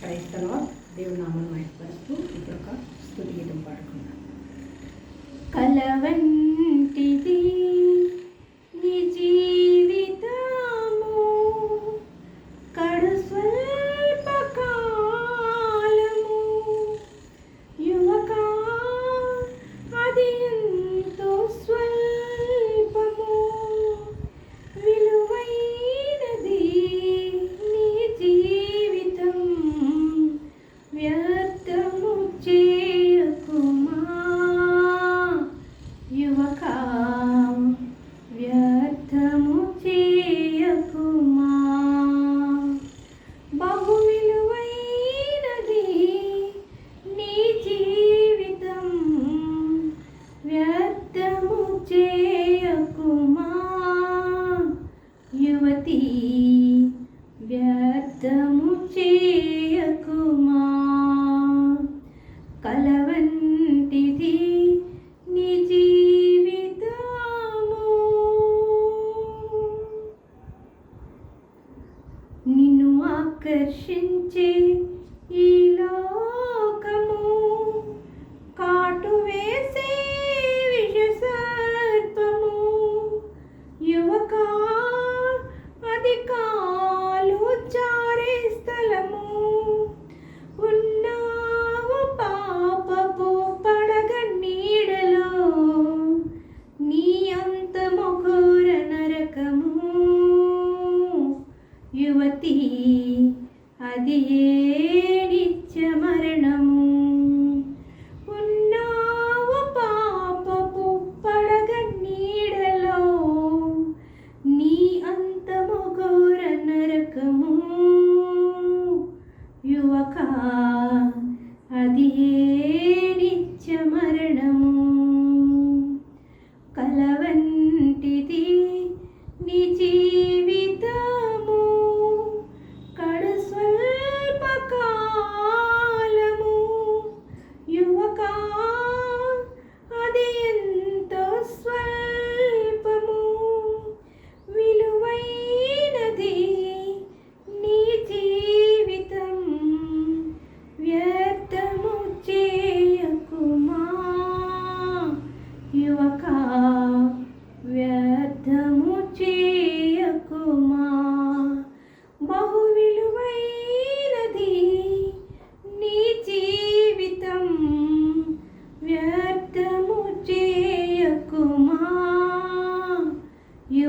క్రైస్తవ దేవునామను ఏర్పరుస్తూ ఇది ఒక స్థుతి గీతం పాడుకున్నాను కలవంటిది see అది ఏ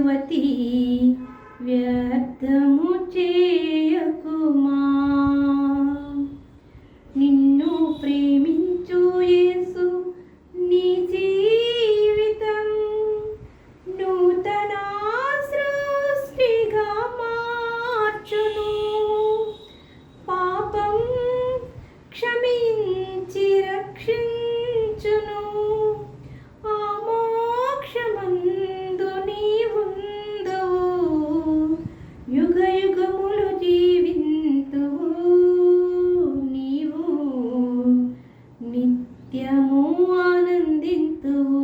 भवति व्यर्थमुचे itu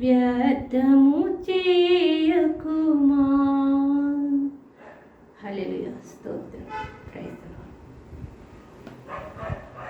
వ్యర్థము చేయకుమా? హలే స్తోత్రం.